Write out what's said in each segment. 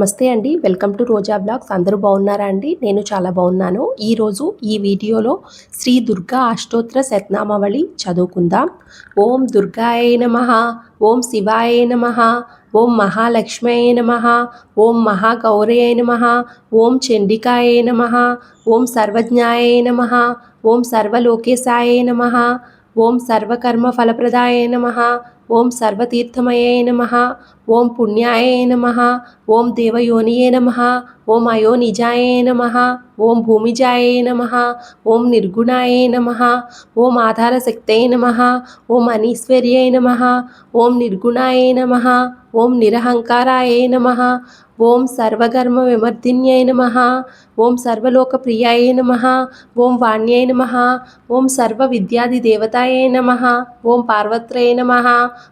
నమస్తే అండి. Welcome to Roja blogs. అందరూ బాగున్నారా అండి? నేను చాలా బాగున్నాను. ఈరోజు ఈ వీడియోలో శ్రీ దుర్గా అష్టోత్తర శతనామావళి చదువుకుందాం. ఓం దుర్గాయ నమ ఓం శివాయ నమ ఓం మహాలక్ష్మయ నమ ఓం మహాగౌరయ నమ ఓం చండికాయ నమ ఓం సర్వజ్ఞాయ నమ ఓం సర్వలోకేశాయ నమ ఓం సర్వకర్మ ఫలప్రదాయ నమ ఓం సర్వతీర్థమయే నమ ఓం పుణ్యాయ నమ ఓం దేవయోనియే నమ ఓం అయోనిజాయ నమ ఓం భూమిజాయ నమ ఓం నిర్గుణాయ నమ ఓం ఆధారశక్తయ నమ ఓం అనీశ్వర్యై నమ ఓం నిర్గుణాయ నమ ఓం నిరహంకారాయ నమ ఓం సర్వకర్మ విమర్దిన్యై నమ ఓం సర్వలోకప్రియాయ నమ ఓం వాణ్యై నమ ఓం సర్వ విద్యాది సర్వవిద్యాదిదేవతాయ నమ ఓం పార్వత్రయ నమ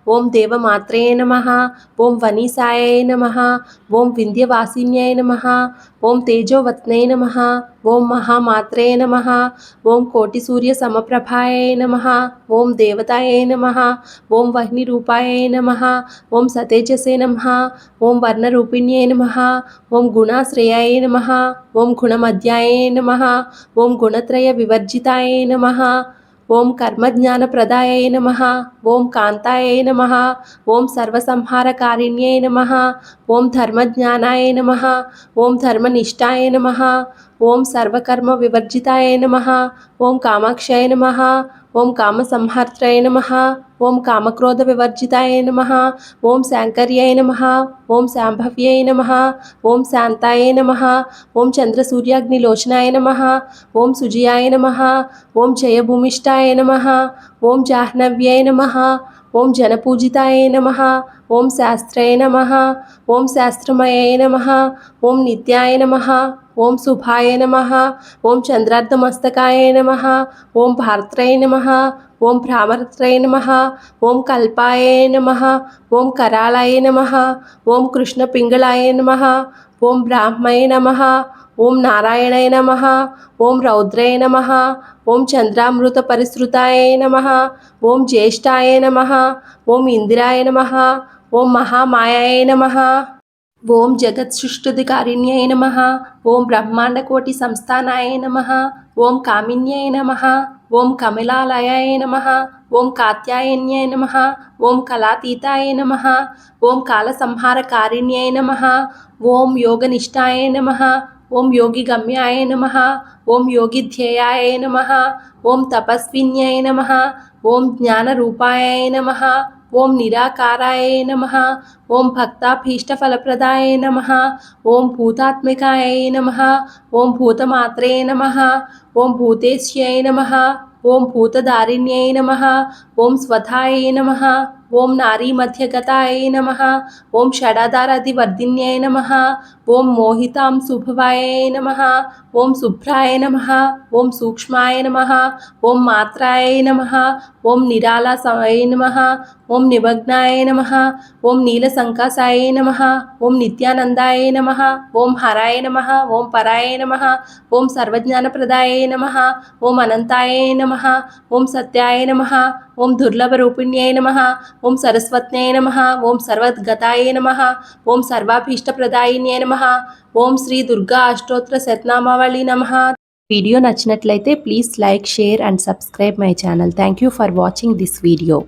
ఓం దేవమాత్రే నమ ఓం వనీసాయ నమ ఓం వింధ్యవాసిన్యాయ నమ ఓం తేజోవత్నై నమ ఓం మహామాత్రే నమ ఓం కోటి సూర్య సమప్రభాయ నమ ఓం దేవతాయ నమ ఓం వహ్ని రూపాయ నమ ఓం సతేజసే నమ ఓం వర్ణరూపిణ్యై నమ ఓం గుణాశ్రయాయ నమ ఓం గుణమధ్యాయ నమ ఓం గుణత్రయ వివర్జితాయ నమ ఓం కర్మజ్ఞానప్రదాయ నమ ఓం కాంతాయ నమ ఓం సర్వసంహారకారిణ్యై నమ ఓం ధర్మజ్ఞానాయ నమ ఓం ధర్మనిష్టాయ నమ ఓం సర్వకర్మ వివర్జితాయ నమ ఓం కామాక్షయ నమ ఓం కామసంహర్త్రయ నమ ఓం కామక్రోధ వివర్జితాయ నమ ఓం శాంకర్యాయ నమ ఓం శాంభవ్యాయ నమ ఓం శాంతాయ నమ ఓం చంద్రసూర్యాగ్నిలోచనాయ నమ ఓం సుజయాయ నమ ఓం జయభూమిష్టాయ నమ ఓం జాహ్నవ్యాయ నమ ఓం జనపూజితాయ నమ ఓం శాస్త్రయ నమ ఓం శాస్త్రమయాయ నమ ఓం నిత్యాయ నమ ఓం శుభాయ నమ ఓం చంద్రార్ధమస్తకాయ నమ ఓం భారత్రయ నమ ఓం భ్రామరత్రయ నమ ఓం కల్పాయ నమ ఓం కరాళాయ నమ ఓం కృష్ణ పింగళాయ నమ ఓం బ్రాహ్మయ నమ ఓం నారాయణాయ నమ ఓం రౌద్రయ నమ ఓం చంద్రామృత పరిశ్రుతాయ నమ ఓం జ్యేష్ఠాయ నమ ఓం ఇందిరాయ నమ ఓం మహామాయాయ నమ ఓం జగత్సృష్టికారిణ్యై నమ ఓం బ్రహ్మాండకోటి సంస్థానాయ నమ ఓం కామిన్యై నమ ఓం కమలాలయాయ నమ ఓం కాత్యాయన్యై నమ ఓం కళాతీతాయ నమ ఓం కాలసంహారకారిణ్యై నమ ఓం యోగనిష్టాయ నమ ఓం యోగి గమ్యాయ నమ ఓం యోగి ధ్యేయాయ నమ ఓం తపస్విన్యై నమ ఓం జ్ఞానరూపాయ నమ ఓం నిరాకారాయ నమ ఓం భక్తాభీష్టఫలప్రదాయ నమ ఓం భూతాత్మికాయ నమ ఓం భూతమాత్రే నమ ఓం భూతేశ్యై నమ ఓం భూతదారిణ్యై నమ ఓం స్వధాయ నమ ఓం నారీమధ్యగతాయ నమ ఓం షడాధారాదివర్ధిన్యై నమ ఓం మోహితాం శుభవాయ నమ ఓం శుభ్రాయ నమ ఓం సూక్ష్మాయ నమ ఓం మాత్రాయ నమ ఓం నిరాళాసాయ నమ ఓం నిమగ్నాయ నమ ఓం శంకాసాయ నమ ఓం నిత్యానందాయ నమ ఓం హరాయ నమ ఓం పరాయ నమ ఓం సర్వజ్ఞానప్రదాయ నమ ఓం అనంతాయ నమ ఓం సత్యాయ నమ ఓం దుర్లభరూపిణ్యై నమ ఓం సరస్వత్యై నమ ఓం సర్వద్గతాయ నమ ఓం సర్వాభీష్టప్రదాయిన్యై నమ ఓం శ్రీ దుర్గా అష్టోత్తర శతనామావళి నమ వీడియో నచ్చినట్లయితే please like share and subscribe my channel thank you for watching this video